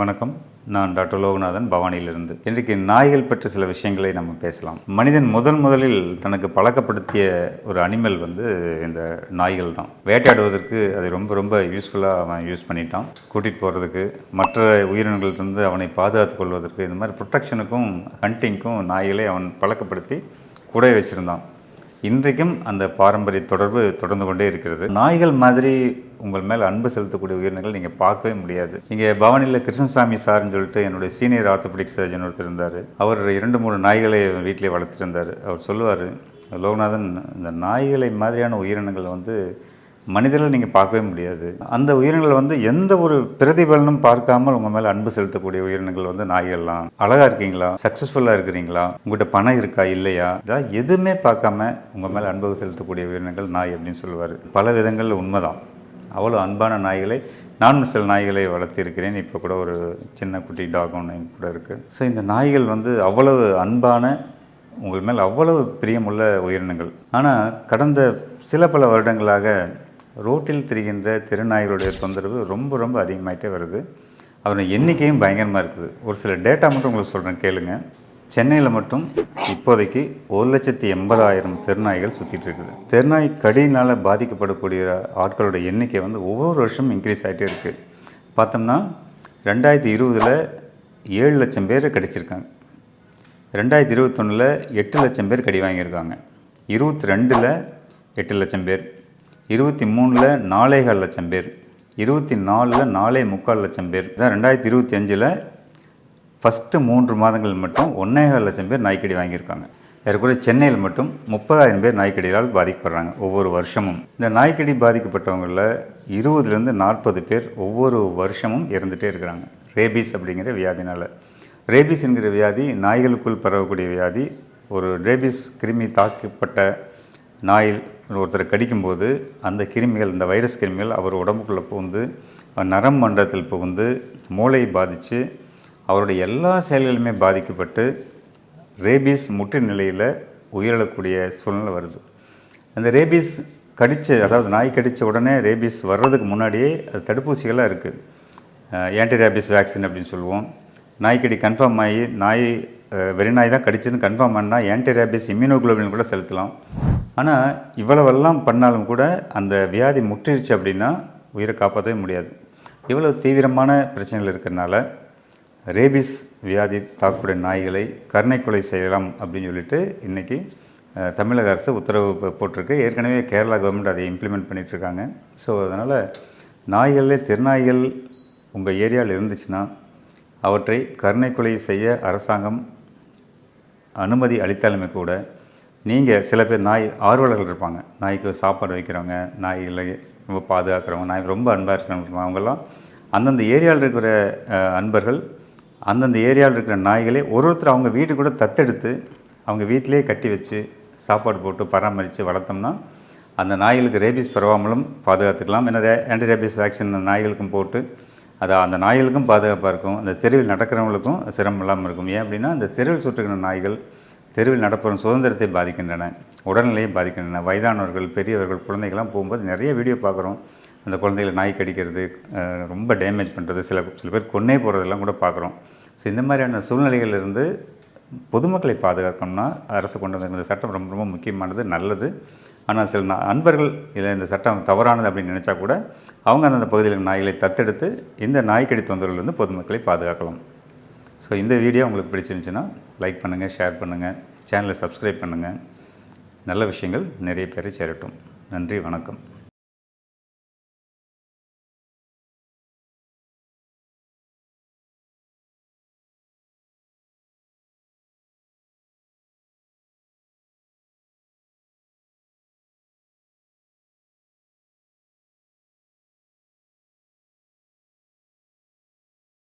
வணக்கம். நான் டாக்டர் லோகநாதன் பவானியிலிருந்து. இன்றைக்கு நாய்கள் பற்றி சில விஷயங்களை நம்ம பேசலாம். மனிதன் முதன் முதலில் தனக்கு பழக்கப்படுத்திய ஒரு அனிமல் வந்து இந்த நாய்கள் தான். வேட்டையாடுவதற்கு அது ரொம்ப ரொம்ப யூஸ்ஃபுல்லாக அவன் யூஸ் பண்ணிட்டான். கூட்டிகிட்டு போகிறதுக்கு மற்ற உயிரினங்கள்கிட்ட அவனை பாதுகாத்துக் கொள்வதற்கு இந்த மாதிரி ப்ரொட்டெக்ஷனுக்கும் ஹண்டிங்க்கும் நாய்களை அவன் பழக்கப்படுத்தி கூட வச்சுருந்தான். இன்றைக்கும் அந்த பாரம்பரிய தொடர்பு தொடர்ந்து கொண்டே இருக்கிறது. நாய்கள் மாதிரி உங்கள் மேல் அன்பு செலுத்தக்கூடிய உயிரினங்கள் நீங்கள் பார்க்கவே முடியாது. இங்கே பவானியில் கிருஷ்ணசாமி சார்னு சொல்லிட்டு என்னுடைய சீனியர் ஆர்த்தோபெடிக் சர்ஜன் ஒருத்தர் இருந்தார். அவர் இரண்டு மூணு நாய்களை வீட்டிலே வளர்த்துருந்தார். அவர் சொல்லுவார் லோகநாதன் இந்த நாய்களை மாதிரியான உயிரினங்கள் வந்து மனிதர்கள் நீங்கள் பார்க்கவே முடியாது. அந்த உயிரினங்கள் வந்து எந்த ஒரு பிரதிபலனும் பார்க்காமல் உங்கள் மேலே அன்பு செலுத்தக்கூடிய உயிரினங்கள் வந்து நாய்கள்லாம். அழகாக இருக்கீங்களா? சக்ஸஸ்ஃபுல்லாக இருக்கிறீங்களா? உங்கள்கிட்ட பணம் இருக்கா? இல்லையா? இதெல்லாம் எதுவுமே பார்க்காம உங்கள் மேலே அன்பு செலுத்தக்கூடிய உயிரினங்கள் நாய் அப்படின்னு சொல்லுவார். பல விதங்களில் உண்மைதான். அவ்வளோ அன்பான நாய்களை நானும் சில நாய்களை வளர்த்திருக்கிறேன். இப்போ கூட ஒரு சின்ன குட்டி டாக் ஒன்று கூட இருக்குது ஸோ இந்த நாய்கள் வந்து அவ்வளவு அன்பான உங்கள் மேல் அவ்வளவு பிரியமுள்ள உயிரினங்கள். ஆனால் கடந்த சில பல வருடங்களாக ரோட்டில் திரிகின்ற திருநாய்களுடைய தொந்தரவு ரொம்ப ரொம்ப அதிகமாகிட்டே வருது. அதோட எண்ணிக்கையும் பயங்கரமாக இருக்குது. ஒரு சில டேட்டா மட்டும் உங்களுக்கு சொல்கிறேன் கேளுங்க. சென்னையில் மட்டும் இப்போதைக்கு ஒரு லட்சத்தி எண்பதாயிரம் தெருநாய்கள் சுற்றிட்டு இருக்குது. தெருநாய் கடியினால் பாதிக்கப்படக்கூடிய ஆட்களோட எண்ணிக்கை வந்து ஒவ்வொரு வருஷமும் இன்க்ரீஸ் ஆகிட்டே இருக்குது பார்த்தோம்னா ரெண்டாயிரத்தி இருபதில் ஏழு லட்சம் பேர் கடிச்சிருக்காங்க. ரெண்டாயிரத்தி இருபத்தொன்னில் எட்டு லட்சம் பேர் கடி வாங்கியிருக்காங்க. இருபத்தி ரெண்டில் எட்டு லட்சம் பேர். இருபத்தி மூணில் நாலேகால் லட்சம் பேர். இருபத்தி நாலில் நாலே முக்கால் லட்சம் பேர். இதான் ரெண்டாயிரத்தி இருபத்தி அஞ்சில் ஃபஸ்ட்டு மூன்று மாதங்கள் மட்டும் ஒன்னேகால் லட்சம் பேர் நாய்க்கடி வாங்கியிருக்காங்க. ஏற்கனவே சென்னையில் மட்டும் முப்பதாயிரம் பேர் நாய்க்கடியால் பாதிக்கப்படுறாங்க ஒவ்வொரு வருஷமும். இந்த நாய்க்கடி பாதிக்கப்பட்டவங்களில் இருபதுலேருந்து நாற்பது பேர் ஒவ்வொரு வருஷமும் இறந்துகிட்டே இருக்கிறாங்க. ரேபீஸ் அப்படிங்கிற வியாதினால். ரேபீஸ் என்கிற வியாதி நாய்களுக்குள் பரவக்கூடிய வியாதி. ஒரு ரேபீஸ் கிருமி தாக்கப்பட்ட நாயில் ஒருத்தரை கடிக்கும்போது அந்த கிருமிகள் இந்த வைரஸ் கிருமிகள் அவர் உடம்புக்குள்ளே புகுந்து நரம் மண்டலத்தில் புகுந்து மூளையை பாதித்து அவருடைய எல்லா செயல்களுமே பாதிக்கப்பட்டு ரேபீஸ் முற்று நிலையில் உயிரிழக்கூடிய சூழ்நிலை வருது. அந்த ரேபீஸ் கடித்து அதாவது நாய் கடித்த உடனே ரேபீஸ் வர்றதுக்கு முன்னாடியே அது தடுப்பூசிகளாக இருக்குது ஆன்டி ரேபீஸ் வேக்சின் அப்படின்னு சொல்லுவோம். நாய்க்கடி கன்ஃபார்ம் ஆகி நாய் அஹ், வெறி நாய் தான் கடிச்சதுன்னு கன்ஃபார்ம் பண்ணால் ஆன்டி ரேபீஸ் இம்யூனோகுளோபின் கூட செலுத்தலாம். ஆனால் இவ்வளவெல்லாம் பண்ணாலும் கூட அந்த வியாதி முற்றிருச்சு அப்படின்னா உயிரை காப்பாற்றவே முடியாது. இவ்வளோ தீவிரமான பிரச்சனைகள் இருக்கிறனால ரேபிஸ் வியாதி தாக்கக்கூடிய நாய்களை கருணை கொலை செய்யலாம் அப்படின்னு சொல்லிட்டு இன்றைக்கி தமிழக அரசு உத்தரவு போட்டிருக்கு. ஏற்கனவே கேரளா கவர்மெண்ட் அதை இம்ப்ளிமெண்ட் பண்ணிகிட்ருக்காங்க ஸோ அதனால் நாய்களே திருநாய்கள் உங்கள் ஏரியாவில் இருந்துச்சுன்னா அவற்றை கருணை கொலை செய்ய அரசாங்கம் அனுமதி அளித்தாலுமே கூட நீங்கள் சில பேர் நாய் ஆர்வலர்கள் இருப்பாங்க. நாய்க்கு சாப்பாடு வைக்கிறவங்க நாய்களை ரொம்ப பாதுகாக்கிறவங்க நாய் ரொம்ப அன்பாக இருக்கிறவங்க அவங்கெல்லாம் அந்தந்த ஏரியாவில் இருக்கிற அன்பர்கள் அந்தந்த ஏரியாவில் இருக்கிற நாய்களை ஒரு ஒருத்தர் அவங்க வீட்டு கூட தத்தெடுத்து அவங்க வீட்டிலேயே கட்டி வச்சு சாப்பாடு போட்டு பராமரித்து வளர்த்தோம்னா அந்த நாய்களுக்கு ரேபிஸ் பரவாமலும் பாதுகாத்துக்கலாம். ஏன்னா ரே ஆன்டி ரேபிஸ் வேக்சின் அந்த நாய்களுக்கும் போட்டு அது அந்த நாய்களுக்கும் பாதுகாப்பாக இருக்கும். அந்த தெருவில் நடக்கிறவங்களுக்கும் சிரமம் இல்லாமல் இருக்கும். ஏன் அப்படின்னா அந்த தெருவில் சுற்றுகிற நாய்கள் தெருவில் நடப்பவரும் சுதந்திரத்தை பாதிக்கின்றன உடல்நிலையை பாதிக்கின்றன வயதானவர்கள் பெரியவர்கள் குழந்தைகள்லாம் போகும்போது நிறைய வீடியோ பார்க்குறோம். அந்த குழந்தைகளை நாய் கடிக்கிறது ரொம்ப டேமேஜ் பண்ணுறது சில சில பேர் கொன்னே போகிறதெல்லாம் கூட பார்க்குறோம். ஸோ இந்த மாதிரியான சூழ்நிலைகள் இருந்து பொதுமக்களை பாதுகாக்கணும்னா அரசு கொண்டு வந்த இந்த சட்டம் ரொம்ப ரொம்ப முக்கியமானது நல்லது. ஆனால் சில நா- அன்பர்கள் இதில் இந்த சட்டம் தவறானது அப்படின்னு நினச்சா கூட அவங்க அந்தந்த பகுதியில் நாய்களை தத்தெடுத்து இந்த நாய்க்கடி தொந்தரவுலேருந்து பொதுமக்களை பாதுகாக்கலாம். ஸோ இந்த வீடியோ உங்களுக்கு பிடிச்சிருந்துச்சுன்னா லைக் பண்ணுங்கள் ஷேர் பண்ணுங்கள் சேனலை சப்ஸ்கிரைப் பண்ணுங்கள் நல்ல விஷயங்கள் நிறைய பேரை சேரட்டும். நன்றி வணக்கம்.